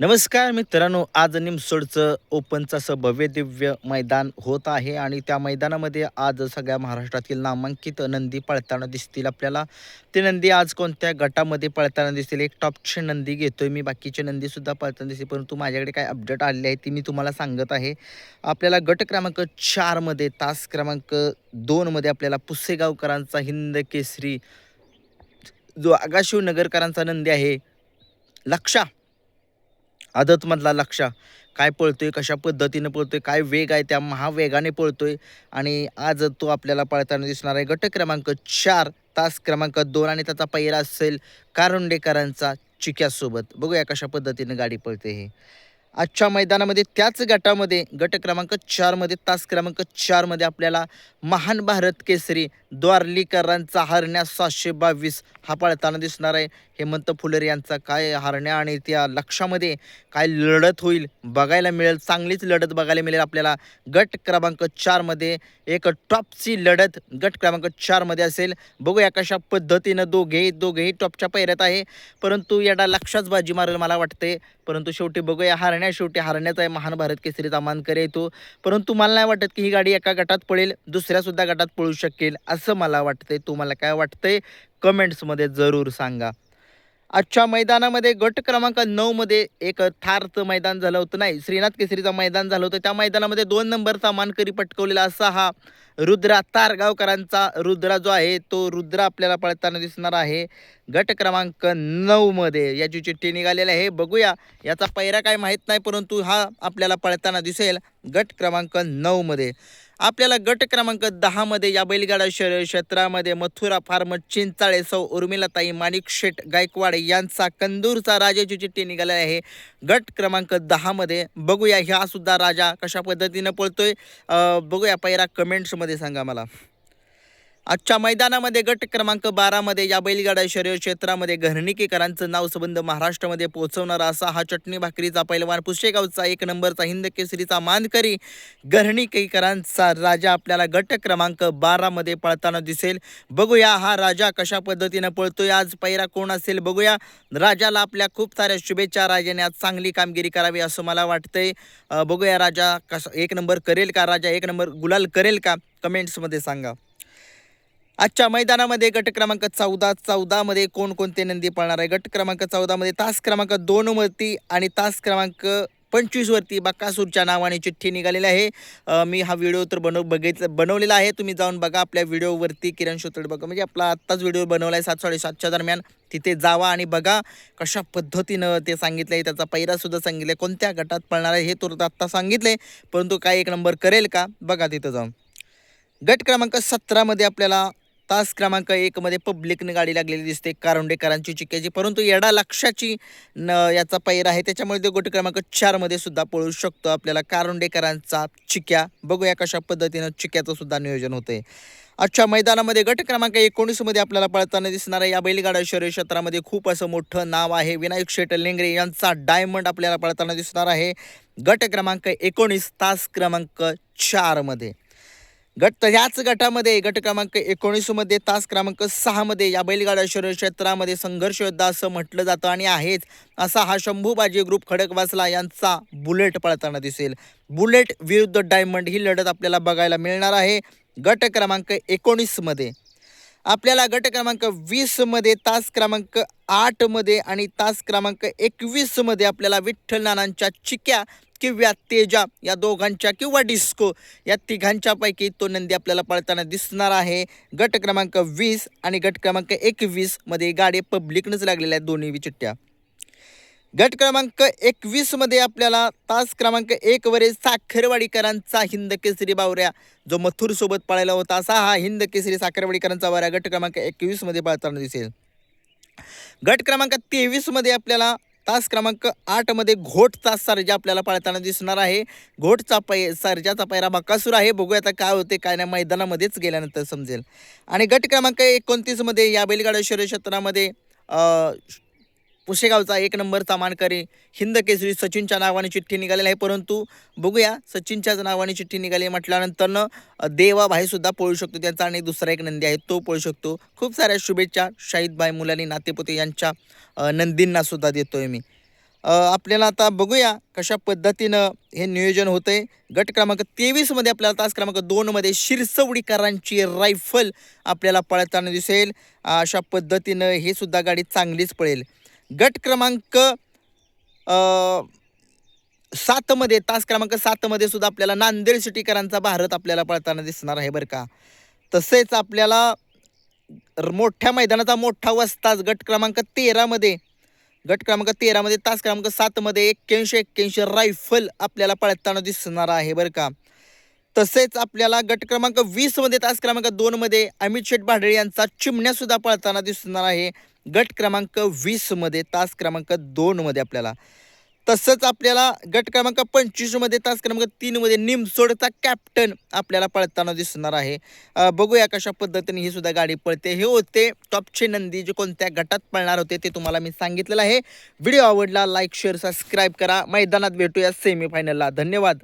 नमस्कार मित्रांनो आज निमसोडचं ओपनचं असं भव्य दिव्य मैदान होत आहे आणि त्या मैदानामध्ये आज सगळ्या महाराष्ट्रातील नामांकित नंदी पळताना दिसतील आपल्याला. ते नंदी आज कोणत्या गटामध्ये पळताना दिसतील एक टॉपचे नंदी घेतोय मी बाकीचे नंदीसुद्धा पळताना दिसतील परंतु माझ्याकडे काय अपडेट आलेली आहे ती मी तुम्हाला सांगत आहे. आपल्याला गट क्रमांक चारमध्ये तास क्रमांक दोनमध्ये आपल्याला पुसेगावकरांचा हिंद केसरी जो आगाशिव नगरकरांचा नंदी आहे लक्षा आदतमधला लक्षा. काय पळतोय कशा पद्धतीनं पळतोय काय वेग आहे त्या महावेगाने पळतोय. आणि आज तो आपल्याला पळताना दिसणार आहे. गट क्रमांक चार तास क्रमांक दोन आणि त्याचा पहिला असेल कारुंडेकरांचा चिक्यासोबत. बघूया कशा पद्धतीनं गाडी पळते हे. आजच्या मैदानामध्ये त्याच गटामध्ये गट क्रमांक चारमध्ये तास क्रमांक चारमध्ये आपल्याला महान भारत केसरी द्वारलीकरांचा हरण्या सातशे बावीस हा पळताना दिसणार आहे. हेमंत फुलेर यांचा काय हरण्या आणि त्या लक्षामध्ये काय लढत होईल बघायला मिळेल. चांगलीच लढत बघायला मिळेल आपल्याला. गट क्रमांक चारमध्ये एक टॉपची लढत गट क्रमांक चारमध्ये असेल. बघूया कशा पद्धतीनं दोघेही दोघेही टॉपच्या पैऱ्यात आहे. परंतु याला लक्षात बाजी मारेल मला वाटते परंतु शेवटी बघूया हरण्या शेवटी हरण्याचा आहे. महान भारत केसरीचा मानकर येतो परंतु मला नाही वाटत की ही गाडी एका गटात पळेल. दुसऱ्यासुद्धा गटात पळू शकेल. असं मला वाटतंय. तुम्हाला काय वाटतंय? कमेंट्समध्ये जरूर सांगा. आजच्या मैदानामध्ये गट क्रमांक नऊमध्ये एक थारचं मैदान झालं होतं. नाही श्रीनाथ केसरीचं मैदान झालं होतं. त्या मैदानामध्ये दोन नंबरचा मानकरी पटकवलेला असा हा रुद्रा तारगावकरांचा रुद्रा जो आहे तो रुद्रा आपल्याला पळताना दिसणार आहे. गट क्रमांक नऊमध्ये याची चिठ्ठी निघालेली आहे. बघूया याचा पैरा काय माहीत नाही परंतु हा आपल्याला पळताना दिसेल. गट क्रमांक नऊमध्ये आपल्याला गट क्रमांक दहामध्ये या बैलगाडा शहर क्षेत्रामध्ये मथुरा फार्म चिंचाळे सौ उर्मिलाताई माणिक शेठ गायकवाड यांचा कंदूरचा राजाची चिठ्ठी निघाली आहे. गट क्रमांक दहामध्ये बघूया ह्या सुद्धा राजा कशा पद्धतीनं पळतोय. बघूया पहिला कमेंट्समध्ये सांगा मला. आजच्या मैदानामध्ये गट क्रमांक बारामध्ये या बैलगाडा शरीर क्षेत्रामध्ये घरणिकेकरांचं नाव संबंध महाराष्ट्रामध्ये पोहोचवणारा असा हा चटणी भाकरीचा पैलवान पुष्टेगावचा एक नंबरचा हिंद केसरीचा मानकरी घरणिकेकरांचा राजा आपल्याला गट क्रमांक बारामध्ये पळताना दिसेल. बघूया हा राजा कशा पद्धतीनं पळतोय. आज पैरा कोण असेल बघूया. राजाला आपल्या खूप साऱ्या शुभेच्छा. राजाने आज चांगली कामगिरी करावी असं मला वाटतंय. बघूया राजा कसा एक नंबर करेल का? राजा एक नंबर गुलाल करेल का? कमेंट्समध्ये सांगा. आजच्या मैदानामध्ये गट क्रमांक चौदा चौदामध्ये कोणकोणते नंदी पळणार आहे? गट क्रमांक चौदामध्ये तास क्रमांक दोनवरती आणि तास क्रमांक पंचवीसवरती बक्कासूरच्या नावाने चिठ्ठी निघालेली आहे. मी हा व्हिडिओ तर बनव बघितलं बनवलेला आहे. तुम्ही जाऊन बघा आपल्या व्हिडिओवरती किरण शोतड बघा. म्हणजे आपला आत्ताच व्हिडिओ बनवला आहे सात साडेसातच्या दरम्यान. तिथे जावा आणि बघा कशा पद्धतीनं ते सांगितलं आहे त्याचा पैरासुद्धा सांगितलं आहे कोणत्या गटात पळणार आहे हे तर आत्ता सांगितलं आहे परंतु काय एक नंबर करेल का? बघा तिथं जाऊन. गट क्रमांक सतरामध्ये आपल्याला तास क्रमांक एकमध्ये पब्लिकने गाडी लागलेली दिसते कारुंडेकरांची चिक्याची परंतु येडा लक्षाची न याचा पैर आहे. त्याच्यामुळे ते गट क्रमांक चारमध्ये सुद्धा पळू शकतो. आपल्याला कारुंडेकरांचा चिक्या. बघूया कशा पद्धतीनं चिक्याचं सुद्धा नियोजन होते अच्छा मैदानामध्ये गट क्रमांक एकोणीसमध्ये आपल्याला पळताना दिसणार आहे या बैलगाडा शरीर क्षेत्रामध्ये खूप असं मोठं नाव आहे. विनायक शेट लेंगरे यांचा डायमंड आपल्याला पळताना दिसणार आहे. गट क्रमांक एकोणीस तास क्रमांक चारमध्ये गट तर ह्याच गटामध्ये गट क्रमांक एकोणीसमध्ये तास क्रमांक सहामध्ये या बैलगाडा शरीर क्षेत्रामध्ये संघर्ष योद्धा असं म्हटलं जातं आणि आहेच. असा हा शंभूबाजी ग्रुप खडकवासला यांचा बुलेट पळताना दिसेल. बुलेट विरुद्ध डायमंड ही लढत आपल्याला बघायला मिळणार आहे. गट क्रमांक एकोणीसमध्ये. आपल्याला गट क्रमांक वीसमध्ये तास क्रमांक आठमध्ये आणि तास क्रमांक एकवीसमध्ये आपल्याला विठ्ठल नानांच्या चिक्या किंवा तेजा या दोघांच्या किंवा डिस्को या तिघांच्यापैकी तो नंदी आपल्याला पळताना दिसणार आहे. गट क्रमांक वीस आणि गट क्रमांक एकवीसमध्ये गाडी पब्लिकनंच लागलेल्या आहेत दोन्ही चिठ्ठ्या गट क्रमांक एकवीसमध्ये आपल्याला तास क्रमांक एकवरील साखरवाडीकरांचा हिंद केसरी बावऱ्या जो मथुरसोबत पळायला होता असा हा हिंद केसरी साखरवाडीकरांचा बावऱ्या गट क्रमांक एकवीसमध्ये पळताना दिसेल. गट क्रमांक तेवीसमध्ये आपल्याला तास क्रमांक आठमध्ये घोटचा सर्जा आपल्याला पळताना दिसणार आहे. घोटचा पै सर्जाचा पैरा बकासूर आहे. बघूया आता काय होते काय नाही मैदानामध्येच गेल्यानंतर समजेल. आणि गट क्रमांक एकोणतीसमध्ये या बैलगाडा शरीर क्षेत्रामध्ये पुशेगावचा एक नंबरचा मानकरी हिंद केसरी सचिनच्या नावाने चिठ्ठी निघालेली आहे. परंतु बघूया सचिनच्याच नावाने चिठ्ठी निघाली म्हटल्यानंतरनं अ, देवाभाईसुद्धा पळू शकतो त्यांचा आणि दुसरा एक नंदी आहे तो पळू शकतो. खूप साऱ्या शुभेच्छा शाहिदभाई मुलानी नातेपुते यांच्या नंदींनासुद्धा नंदींना सुद्धा देतोय मी. आपल्याला आता बघूया कशा पद्धतीनं हे नियोजन होतं आहे गट क्रमांक तेवीसमध्ये आपल्याला तास क्रमांक दोनमध्ये शिरसवडीकरांची रायफल आपल्याला पळताना दिसेल. अशा पद्धतीनं हे सुद्धा गाडी चांगलीच पळेल. गट क्रमांक सातमध्ये तास क्रमांक सातमध्ये सुद्धा आपल्याला नांदेड सिटीकरांचा भारत आपल्याला पळताना दिसणार आहे बरं का. तसेच आपल्याला मोठ्या मैदानाचा मोठा वस्ताज गट क्रमांक तेरामध्ये गट क्रमांक तेरामध्ये तास क्रमांक सातमध्ये एक्क्याऐंशी एक्क्याऐंशी रायफल आपल्याला पळताना दिसणार आहे बरं का. तसेच आपल्याला गट क्रमांक वीसमध्ये तास क्रमांक दोनमध्ये अमित शेठ भाडळे यांचा चिमण्यासुद्धा पळताना दिसणार आहे. गट क्रमांक वीसमध्ये तास क्रमांक दोनमध्ये आपल्याला. तसंच आपल्याला गट क्रमांक पंचवीसमध्ये तास क्रमांक तीनमध्ये निमसोडचा कॅप्टन आपल्याला पळताना दिसणार आहे. बघूया कशा पद्धतीने ही सुद्धा गाडी पळते. हे होते टॉपचे नंदी जे कोणत्या गटात पळणार होते ते तुम्हाला मी सांगितलेलं आहे. व्हिडिओ आवडला लाईक शेअर सबस्क्राईब करा. मैदानात भेटूया सेमीफायनलला धन्यवाद.